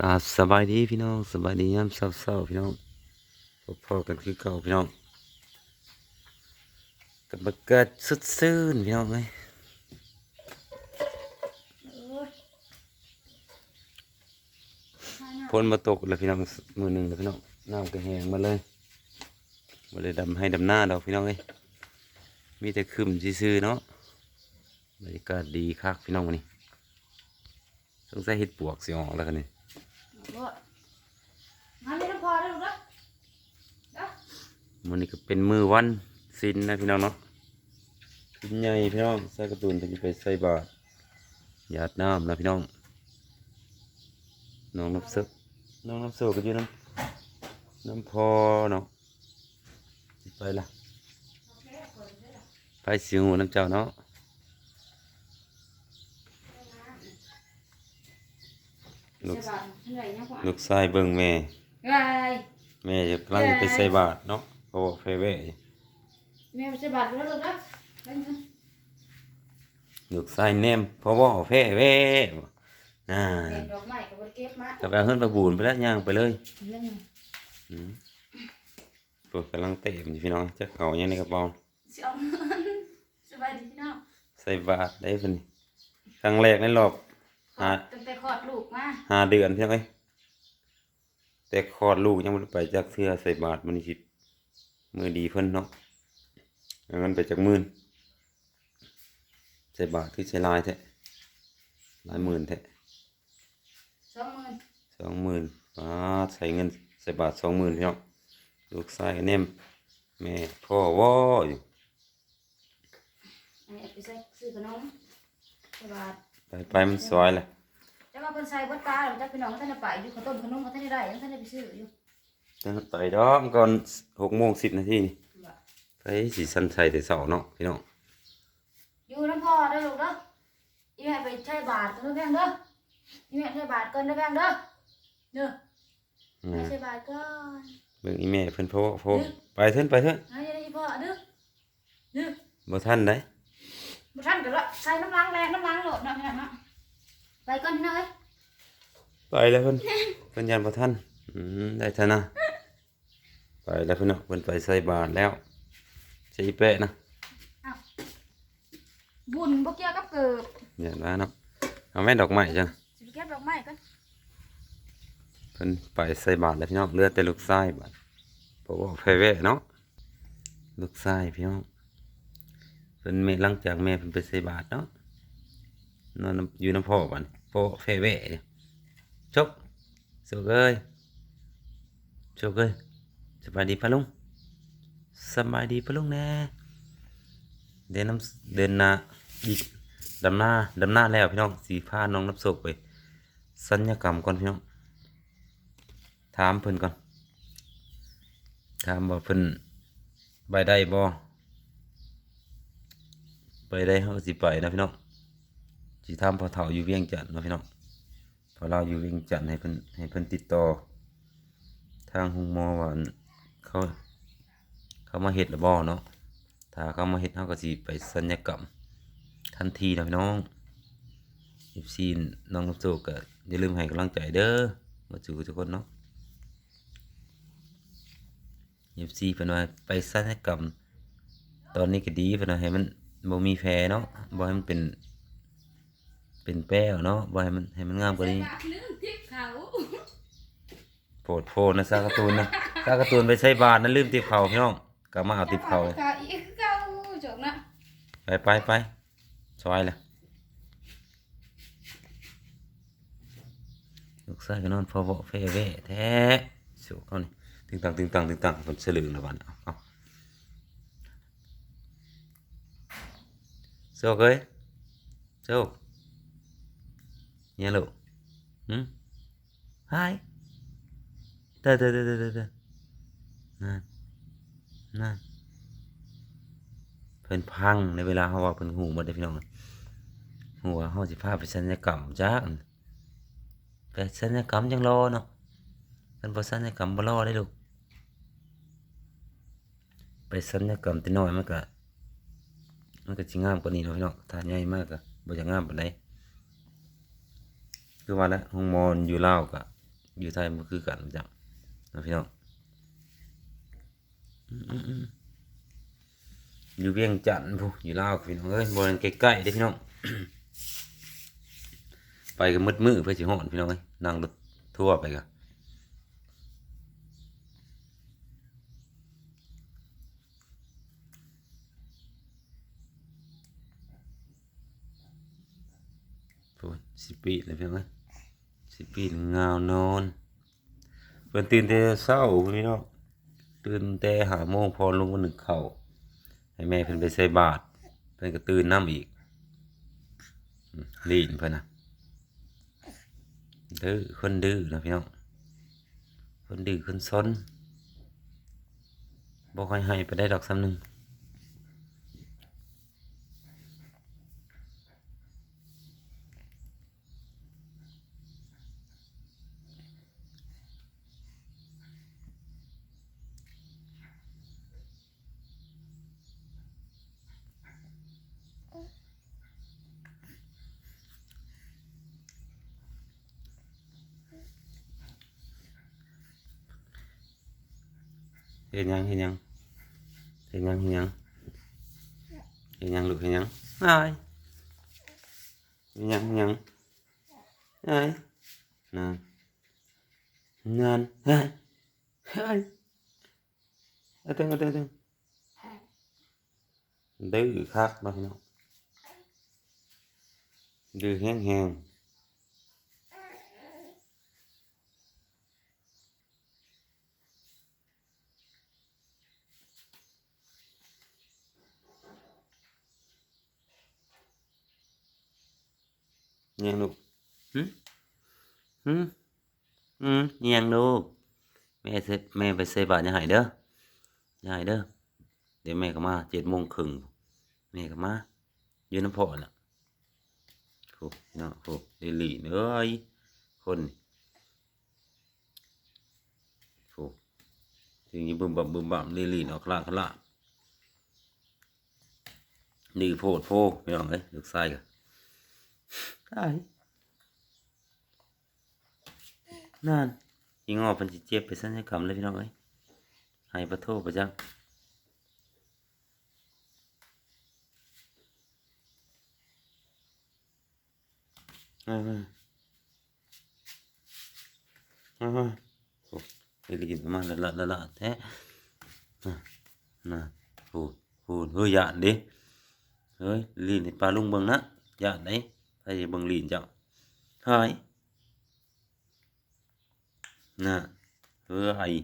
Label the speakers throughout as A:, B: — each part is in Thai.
A: กราบสบายดีพี่น้องสบายดียามเศร้าๆพี่น้องพบพอกันคือเก่าพี่น้องกับบรรยากาศสุดซื่นพี่น้องเลยฝนมาตกแล้วพี่น้องมือหนึ่งแล้วพี่น้องน้ำก็แห้งมาเลยมาเลยดำให้ดำหน้าดอกพี่น้องเลยมีแต่คืมซื่อๆเนาะบรรยากาศดีคักพี่น้องวันนี้สงสัยเห็ดปวกสิออกแล้วกันนี่
B: มาไม่ต้องพอแล้วลูกนะเด้อ
A: มันนี้ก็เป็นมือวันสิ้นนะพี่น้องเนาะชิ้นใหญ่พี่น้องใส่กระตุนถึงจะไปใส่บาตรหยาดน้ำนะพี่น้อง น้องน้ำเสือน้องน้ำเสือก็อยู่น้ำน้ำพอเนาะสิไปละไปสิหูน้ำเจ้าเนาะ ลูก
B: ใส่บาตรเหนื่อยยังกว่า
A: ลูกชายเบิ่งแม่
B: ไง
A: แม่จะกำลังจะไปใส่บาตรเนาะเพราะว่าเฟเว่
B: แม่ไปใส่บาตรแล้วลูกนะไปเถอะ
A: ลูกชายแนมเพราะว่าเฟเว่อ่า
B: เก็บดอกไม้กับบเก็บมา
A: กับไปเฮิรนประบูนไปแล้วย่างไปเลย
B: เรื่อง
A: อืมพวกกำลังเตะมันอยู่พี่น้องจะเขายังในกระเป๋า
B: เสียงสบายดีพี่น้อง
A: ใส่บาตรได้เป็นครั้งแรกในรอบ
B: ขอดตั้งแต่คลอดลูกมา
A: ห้าเดือนใช่ไหมแต่คลอดลูกยังไม่ได้ไปจากเทือใส่บาตรมันสิมือดีเพิ่นเนาะเอาเงินไปจากหมื่นใส่บาตรคือใส่ลายแท้หลายหมื่นแท้
B: สองหมื่น
A: สองหมื่นบาทใส่เงินใส่บาทสองหมื่นพี่น้องลูกชายก็แนมแม่พ่อว่ออยู่
B: อันนี้ไปใส่ซื้อขนมใส่บาตร
A: ไปไปมันซอยแหละ
B: จะมาเป็นใส่บดตาหรือจะพี่น้องท่านได้ไปอยู่ข้าวต้มขนมท่านได้ได้ยังท่านได้ไปซื้ออยู่
A: จะไปดอกก่อนหกโมงสิบนาทีนี่ไปสีสันชัยแต่เสาเนาะพี่น้อง
B: อยู่น้ำพ่อเด้อลูกเด้ออีแม่ไปใช้บาตรกันเด้อแพงเด้ออีแม่ใช้บาตรกันเด้อแพงเด้อเด้อ
A: อื
B: ไป
A: ม
B: ใช้บาตรก่อน
A: เบิ่งอีแม่เพิ่นโพโพไปเถินไปเถิน
B: เฮ้ยพ่อเด้อเด้อ
A: บ่ทันได้
B: บ่ทันก็ละใส่น้ำล้างแรงน้ำล้างโหลดเนาะพี่น้องเนาะไปก่อนพี่น้องเอ้ย
A: ไปแล้วเพิ่นเพิ่นยันบ่ทันอืมได้เถอะนะไปแล้วเพิ่นเนาะเพิ่นไปใส่บาตรแล้วใส่อีแปะนะ
B: บุญบ่เกี่ยวกับเกิบ
A: อย่าว่าเนาะเอาแม่ดอกไม้จ้ะ
B: สิไปเก็บดอกไม้กัน
A: เพิ่นไปใส่บาตรแล้วพี่น้องเหลือแต่ลูกชายบาดเพราะว่าไผแว่เนาะลูกชายพี่น้อง เพิ่นแม่หลังจากแม่เพิ่นไปใส่บาตรเนาะนอนอยู่น้ำพ่อบัดพ่อไผแว่เนี่ยจบสุกเอ้ยสุกเอ้ยสบายดีปะลุงสบายดีปะลุงแน่เดินน้ำเดินหนาอีกดำหน้าดำหน้าแล้วพี่น้องสีผ้าน้องน้ำศกไปสัญญกรรมก่อนพี่น้องถามเพิ่นก่อนถามว่าเพิ่นไปได้บ่ ไปได้เฮาสิไปนะพี่น้องสิถามพอเฒ่าอยู่เวียงจันทน์นะพี่น้องพอเราอยู่เวียงจันทน์ให้เพิ่นให้เพิ่นติดต่อ ทางหุงมอว่าอั่นเขาเขามาเฮ็ดแล้วบ่เนาะถ้าเขามาเฮ็ดเฮาก็สิไปสัญญกรรมทันทีนะพี่น้อง FC น้องน้ำโซก็อย่าลืมให้กำลังใจเด้อมาสู่ทุกคนเนาะเอฟซีเพิ่นว่าไปศัลยกรรมตอนนี้ก็ดีเพิ่นว่าให้มัน บ่มีแผลเนาะบ่ให้มันเป็น เป็นแป้วเนาะบ่ให้มันให้มันงามกว่านี้
B: ลืมทิพเขา
A: โปรดโพดนะซากการ์ตูนนะซากการ์ตูนไปใช้บาทนะลืมติบเขาพี่น้องก็มาเอาติบเขา
B: ค่ะอีกเก้าจบนะ
A: ไปไปไปซอยละลูกชายก็นอนพอเบาะเฟ่เว่แท้สุเขานี่ตึงตังตึงตังตึงตังเพิ่นสลึงแล้วบัดนี้เอา เอาโซกเอ้ยโซกเนี่ยลูกหืมฮายเด้อเด้อเพิ่นพังในเวลาเฮาว่าเพิ่นหูหมดเด้พี่น้องหัวเฮาสิพาไปศัลยกรรมจ้าไปศัลยกรรมจังรอเนาะเพิ่นบ่ศัลยกรรมบ่รอได้ลูกไปศัลยกรรมติน้อยมันก็ มันก็สิงามกว่านี้เนาะพี่น้องถ้าใหญ่มากก็บ่จะงามปานใดคือว่าแล้วห้องมอนอยู่ลาวก็อยู่ไทยมันคือกันจังนะพี่น้องอยู่เวียงจันทน์พูอยู่ลาวพี่น้องเอ้ยบริเวณใกล้ๆเด้พี่น้องไปกันมืดมือเพื่อสิหอนพี่น้องเอ้ยนั่งรถทั่วไปกั นสิปีเลยเพี่องเอ้ยสิปีเงานอนเพิ่นตื่นแต่เช้าพี่น้องตื่นแต่หาโมงพอลงมาหนึ่งเข่าให้แม่เพิ่นไปใส่บาตรเพิ่นก็ตื่นน้ำอีกลีนเพิ่นนะดื้อคนดื้อนะพี่น้องคนดื้อคนซนบ่ค่อยให้ไปได้ดอกซ้ำหนึ่ง เห็นยังเห็นยังเห็นยังเห็นยังเห็นยังลูกเห็นยังอ้ายเห็นยังเห็นยังอ้ายนั่นนั่นเฮ้ยเฮ้ยเอาตึงเอาตึงเอาตึงดื้อคักมาพี่น้องดื้อแห้งแห้งๆ ยังลูกหึหึอืมยังลูก แม่เสแม่ไปใส่บาตรยังไงเด้อยังไงเด้อ เดี๋ยวแม่ก็มาเจ็ดโมงครึ่งแม่ก็มาอยู่น้ำพอน่ะโอ้เนาะโอ้ลิลี่เอ้ยคนนี่โอ้ถึงนี้บึมบั่มบึมบั่มลิลี่เนาะคลาคลานี่โพดโพพี่น้องเอ้ยลูกชายกัน ได้นั่นยิงออกเป็นสิเจ็บไปสั้นให้คำเลยพี่น้องเอ้ยให้ประโทษประจังมามามามาโอ้ยได้กินมาละละละละแท้น่ะน่ะพูดพูดเฮ้ยหยาดดิเฮ้ยลีนให้ปลาลุงเบิ่งนะหยาดไหน ให้เบิ่งลีนเจ้าหายน่ะเฮ้ย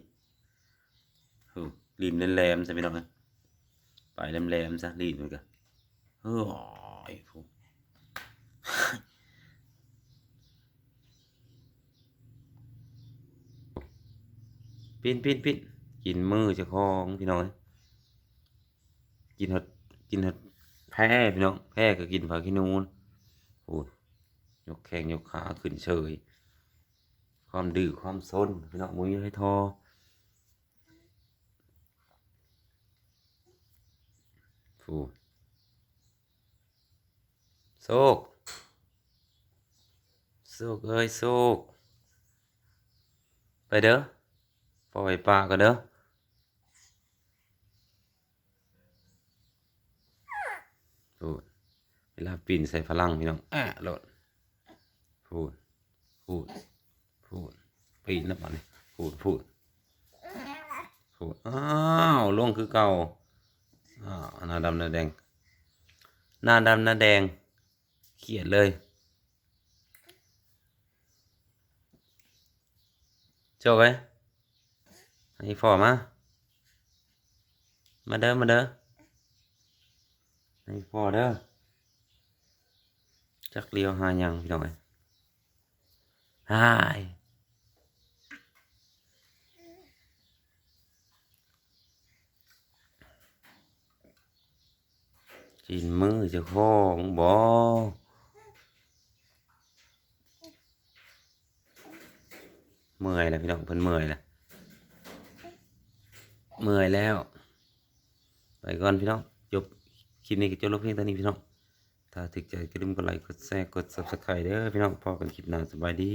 A: โอ้ลีนแหลมๆซะพี่น้องไปแหลมๆซะลีนมันก็เฮ้ยพูดปิ้นปิ้นปิ้นกินมือจ้าของพี่น้องกินหดกินหดแพ้พี่น้องแพ้ก็กินผักขี้นูน โอ้ยยกแข้งยกขาขึ้นเฉย ความดื้อความซนพี่น้องมุ้ยให้ทอฟูโซกโซกเอ้ยโซกไปเด้อปล่อยปลาก็เด้อพูดเว ลาปีนใส่พลังพี่น้องแอะโหลดพูดพูดพูดปีนแล้วมาเนี่พูดพูดพูดอ้าวลงคือเก่าอ้าวหน้าดำหน้าแดง หน้าดำหน้าแดงเขียดเลยจกไว้ให้พ่อมา มาเด้อมาเด้อให้พ่อเด้อ จักเลียวหาหยังพี่น้องเอ้ยหายกินมือเจะของบ่เมื่อยแล้วพี่น้องเพิ่นเมื่อยแล้วเมื่อยแล้ว ไปก่อนพี่น้องจบคลิปนี้ก็จบลงเพียงเท่านี้พี่น้อง ถ้าถึกใจก็ลืมกดไลค์กดแชร์กด subscribe เด้อพี่น้องพอกันคลิปหน้าสบายดี